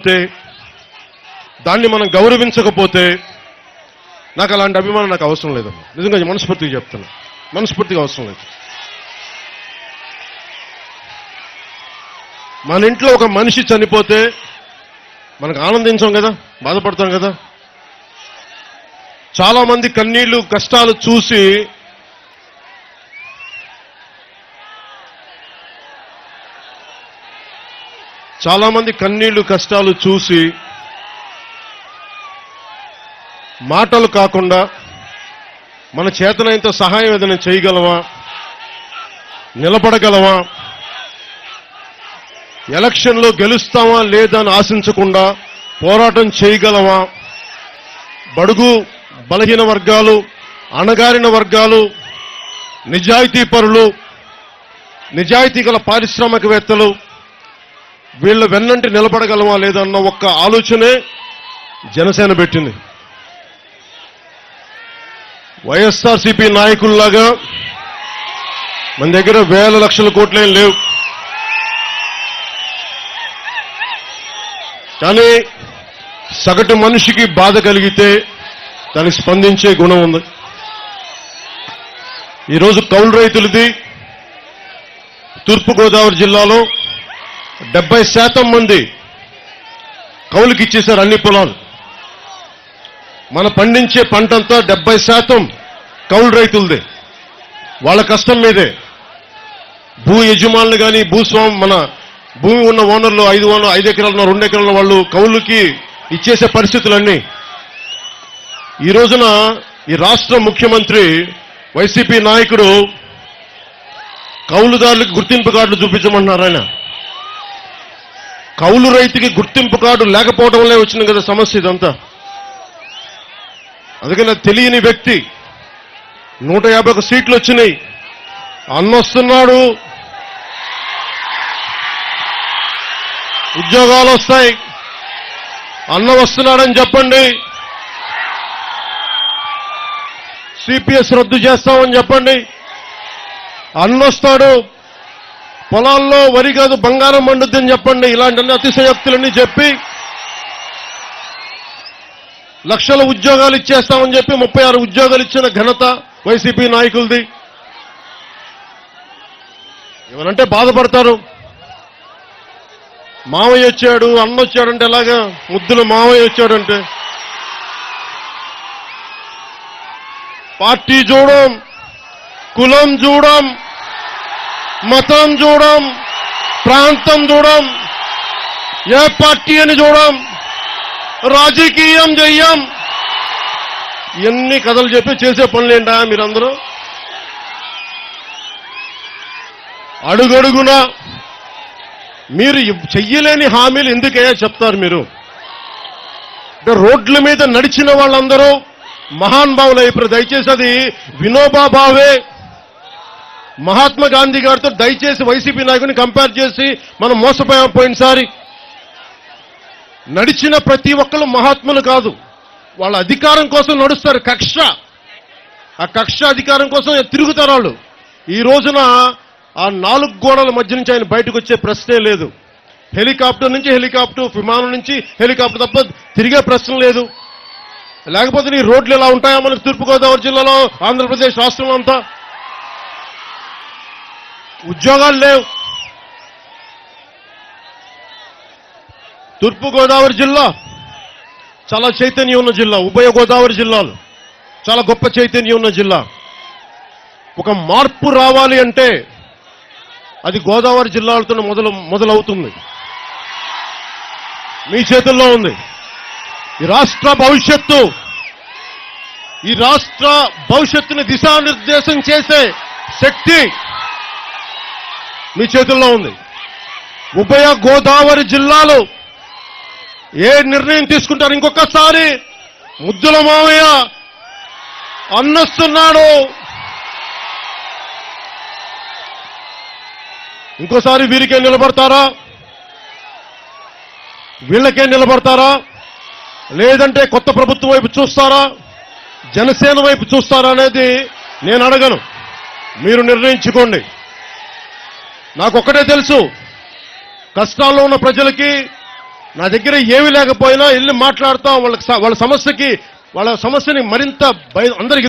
పోతే దాన్ని మనం గౌరవించకపోతే నాకు అలాంటి అభిమానం నాకు అవసరం లేదమ్మా నిజంగా మనస్ఫూర్తిగా చెప్తున్నా. మనస్ఫూర్తిగా అవసరం లేదు. మన ఇంట్లో ఒక మనిషి చనిపోతే మనకు ఆనందించాం కదా బాధపడతాం కదా. చాలామంది కన్నీళ్ళు కష్టాలు చూసి చాలామంది కన్నీళ్ళు కష్టాలు చూసి మాటలు కాకుండా మన చేతనైంత సహాయం ఏదైనా చేయగలవా? నిలబడగలవా? ఎలక్షన్లో గెలుస్తామా లేదా అని ఆశించకుండా పోరాటం చేయగలమా బడుగు బలహీన వర్గాలు అణగారిన వర్గాలు నిజాయితీ పరులు నిజాయితీ గల పారిశ్రామికవేత్తలు వీళ్ళ వెన్నంటి నిలబడగలమా లేదన్న ఒక్క ఆలోచనే జనసేన పెట్టింది. వైఎస్ఆర్సీపీ నాయకుల్లాగా మన దగ్గర వేల లక్షల కోట్లేం లేవు. కానీ సగటు మనిషికి బాధ కలిగితే దానికి స్పందించే గుణం ఉంది. ఈరోజు కౌలు రైతులది తూర్పుగోదావరి జిల్లాలో డెబ్బై శాతం మంది కౌలుకి ఇచ్చేశారు అన్ని పొలాలు. మన పండించే పంటంతా డెబ్బై శాతం కౌలు రైతులదే. వాళ్ళ కష్టం మీదే. భూ యజమానులు కానీ భూస్వామి మన భూమి ఉన్న ఓనర్లు ఐదు ఓనర్ ఐదు ఎకరాలను రెండు ఎకరాల వాళ్ళు కౌలుకి ఇచ్చేసే పరిస్థితులన్నీ. ఈ రోజున ఈ రాష్ట్ర ముఖ్యమంత్రి వైసీపీ నాయకుడు కౌలుదారులకు గుర్తింపు కార్డులు చూపించమంటున్నారు ఆయన. కౌలు రైతుకి గుర్తింపు కార్డు లేకపోవడం వల్లే వచ్చింది కదా సమస్య ఇదంతా. అందుకని తెలియని వ్యక్తి నూట యాభై ఒక సీట్లు వచ్చినాయి. అన్నొస్తున్నాడు ఉద్యోగాలు వస్తాయి. అన్న వస్తున్నాడని చెప్పండి. సిపిఎస్ రద్దు చేస్తామని చెప్పండి. అన్నొస్తాడు పొలాల్లో వరి కాదు బంగారం పండుద్దని చెప్పండి. ఇలాంటి అతిశయోక్తులన్నీ చెప్పి లక్షల ఉద్యోగాలు ఇచ్చేస్తామని చెప్పి ముప్పై ఆరు ఉద్యోగాలు ఇచ్చిన ఘనత వైసీపీ నాయకులది. ఏమనంటే బాధపడతారు. మావయ్య వచ్చాడు అన్న వచ్చాడంటే ఎలాగా? ముద్దులు మావయ్య వచ్చాడంటే. పార్టీ చూడం కులం చూడం మతం చూడం ప్రాంతం చూడం ఏ పార్టీ అని చూడం రాజకీయం చెయ్యం. ఎన్ని కథలు చెప్పి చేసే పనులేంటా మీరందరూ? అడుగడుగునా మీరు చెయ్యలేని హామీలు ఎందుకయ్యా చెప్తారు మీరు? రోడ్ల మీద నడిచిన వాళ్ళందరూ మహాన్ భావులు ఇప్పుడు దయచేసి అది వినోబా భావే. మహాత్మా గాంధీ గారితో దయచేసి వైసీపీ నాయకుని కంపేర్ చేసి మనం మోసపోయాం పోయినసారి నడిచిన ప్రతి ఒక్కరు మహాత్ములు కాదు. వాళ్ళ అధికారం కోసం నడుస్తారు కక్ష. ఆ కక్ష అధికారం కోసం తిరుగుతారు వాళ్ళు. ఈ రోజున ఆ నాలుగు గోడల మధ్య నుంచి ఆయన బయటకు వచ్చే ప్రశ్నే లేదు. హెలికాప్టర్ నుంచి హెలికాప్టర్ విమానం నుంచి హెలికాప్టర్ తప్ప తిరిగే ప్రశ్న లేదు. లేకపోతే నీ రోడ్లు ఎలా ఉంటాయా మనకు తూర్పుగోదావరి జిల్లాలో ఆంధ్రప్రదేశ్ రాష్ట్రం అంతా. ఉద్యోగాలు లేవు. తూర్పుగోదావరి జిల్లా చాలా చైతన్యం ఉన్న జిల్లా ఉభయ గోదావరి జిల్లాలు చాలా గొప్ప చైతన్యం ఉన్న జిల్లా. ఒక మార్పు రావాలి అంటే అది గోదావరి జిల్లాలతో మొదలు మొదలవుతుంది. మీ చేతుల్లో ఉంది. ఈ రాష్ట్ర భవిష్యత్తు ఈ రాష్ట్ర భవిష్యత్తుని దిశానిర్దేశం చేసే శక్తి మీ చేతుల్లో ఉంది. ఉభయ గోదావరి జిల్లాలు ఏ నిర్ణయం తీసుకుంటారు? ఇంకొకసారి ముద్దుల మామయ్య అన్నస్తున్నాడు. ఇంకోసారి వీరికే నిలబడతారా? వీళ్ళకే నిలబడతారా? లేదంటే కొత్త ప్రభుత్వం వైపు చూస్తారా? జనసేన వైపు చూస్తారా అనేది నేను అడగను. మీరు నిర్ణయించుకోండి. నాకు ఒక్కటే తెలుసు. కష్టాల్లో ఉన్న ప్రజలకి నా దగ్గర ఏమీ లేకపోయినా వెళ్ళి మాట్లాడతాం వాళ్ళకి వాళ్ళ సమస్యకి వాళ్ళ సమస్యని మరింత భయ అందరికి